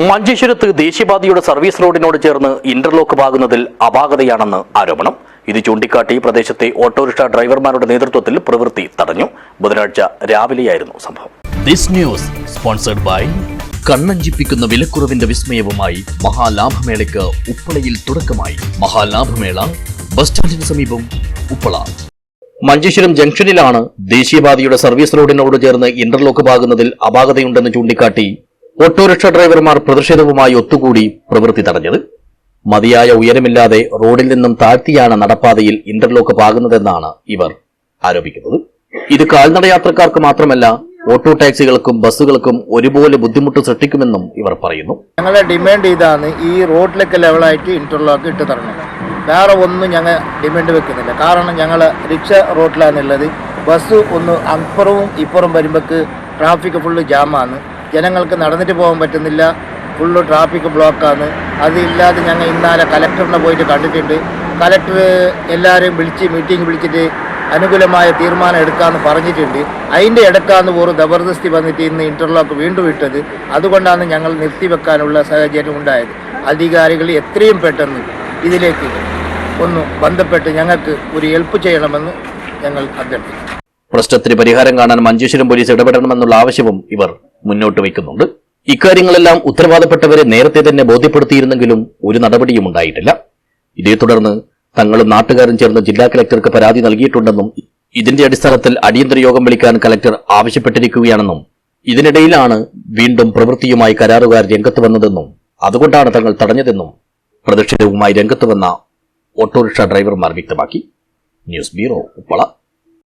മഞ്ചേശ്വരത്ത് ദേശീയപാതയുടെ സർവീസ് റോഡിനോട് ചേർന്ന് ഇന്റർലോക്ക് പാകുന്നതിൽ അപാകതയാണെന്ന് ആരോപണം. ഇത് ചൂണ്ടിക്കാട്ടി പ്രദേശത്തെ ഓട്ടോറിക്ഷ ഡ്രൈവർമാരുടെ നേതൃത്വത്തിൽ പ്രവൃത്തി തടഞ്ഞു. ബുധനാഴ്ച രാവിലെയായിരുന്നു സംഭവം. ദിസ് ന്യൂസ് സ്പോൺസർഡ് ബൈ കണ്ണഞ്ചിപ്പിക്കുന്ന വിലക്കുറവിന്റെ വിസ്മയവുമായി മഹാലാഭമേളയ്ക്ക് ഉപ്പളയിൽ തുടക്കമായി. മഹാലാഭമേള ബസ് സ്റ്റാൻഡിന് സമീപം ഉപ്പള. മഞ്ചേശ്വരം ജംഗ്ഷനിലാണ് ദേശീയപാതയുടെ സർവീസ് റോഡിനോട് ചേർന്ന് ഇന്റർലോക്ക് പാകുന്നതിൽ അപാകതയുണ്ടെന്ന് ചൂണ്ടിക്കാട്ടി ഓട്ടോറിക്ഷ ഡ്രൈവർമാർ പ്രതിഷേധവുമായി ഒത്തുകൂടി പ്രവൃത്തി തടഞ്ഞത്. മതിയായ ഉയരമില്ലാതെ റോഡിൽ നിന്നും താഴ്ത്തിയാണ് നടപ്പാതയിൽ ഇന്റർലോക്ക് പാകുന്നതെന്നാണ് ഇവർ ആരോപിക്കുന്നത്. ഇത് കാൽനടയാത്രക്കാർക്ക് മാത്രമല്ല ഓട്ടോ ടാക്സികൾക്കും ബസ്സുകൾക്കും ഒരുപോലെ ബുദ്ധിമുട്ട് സൃഷ്ടിക്കുമെന്നും ഇവർ പറയുന്നു. ഞങ്ങളെ ഡിമാൻഡ് ചെയ്താണ് ഈ റോഡിലൊക്കെ ലെവലായിട്ട് ഇന്റർലോക്ക് ഇട്ട് തരണം വേറെ ഒന്നും ഞങ്ങൾ ഡിമാൻഡ് വെക്കുന്നില്ല. കാരണം ഞങ്ങൾ റിക്ഷ റോഡിലാണുള്ളത്. ബസ് ഒന്ന് അപ്പുറവും ഇപ്പുറം വരുമ്പോൾ ട്രാഫിക് ഫുള്ള് ജാമാണ്. ജനങ്ങൾക്ക് നടന്നിട്ട് പോകാൻ പറ്റുന്നില്ല. ഫുള്ള് ട്രാഫിക് ബ്ലോക്കാണ് അതില്ലാതെ ഞങ്ങൾ ഇന്നാലെ കലക്ടറിനെ പോയിട്ട് കണ്ടിട്ടുണ്ട്. കലക്ടർ എല്ലാവരെയും വിളിച്ച് മീറ്റിംഗ് വിളിച്ചിട്ട് അനുകൂലമായ തീരുമാനം എടുക്കാമെന്ന് പറഞ്ഞിട്ടുണ്ട്. അതിന്റെ ഇടക്കാന്ന് ഒരു ജബർദസ്തി വന്നിട്ട് ഇന്ന് ഇന്റർലോക്ക് വീണ്ടും ഇട്ടത്. അതുകൊണ്ടാണ് ഞങ്ങൾ നിർത്തിവെക്കാനുള്ള സാഹചര്യം ഉണ്ടായത്. അധികാരികൾ എത്രയും പെട്ടെന്ന് ഇതിലേക്ക് ഒന്ന് ബന്ധപ്പെട്ട് ഞങ്ങൾക്ക് ഒരു ഹെൽപ്പ് ചെയ്യണമെന്ന് ഞങ്ങൾ അഭ്യർത്ഥിക്കുന്നു. പ്രശ്നത്തിന് പരിഹാരം കാണാൻ മഞ്ചേശ്വരം പോലീസ് ഇടപെടണമെന്നുള്ള ആവശ്യവും ഇവർ മുന്നോട്ട് വയ്ക്കുന്നുണ്ട്. ഇക്കാര്യങ്ങളെല്ലാം ഉത്തരവാദപ്പെട്ടവരെ നേരത്തെ തന്നെ ബോധ്യപ്പെടുത്തിയിരുന്നെങ്കിലും ഒരു നടപടിയും ഉണ്ടായിട്ടില്ല. ഇതേ തുടർന്ന് തങ്ങളും നാട്ടുകാരും ചേർന്ന് ജില്ലാ കലക്ടർക്ക് പരാതി നൽകിയിട്ടുണ്ടെന്നും ഇതിന്റെ അടിസ്ഥാനത്തിൽ അടിയന്തര യോഗം വിളിക്കാൻ കലക്ടർ ആവശ്യപ്പെട്ടിരിക്കുകയാണെന്നും ഇതിനിടയിലാണ് വീണ്ടും പ്രവൃത്തിയുമായി കരാറുകാർ രംഗത്ത് വന്നതെന്നും അതുകൊണ്ടാണ് തങ്ങൾ തടഞ്ഞതെന്നും പ്രതിഷേധവുമായി രംഗത്ത് വന്ന ഓട്ടോറിക്ഷ ഡ്രൈവർമാർ വ്യക്തമാക്കി. News bureau Uppala.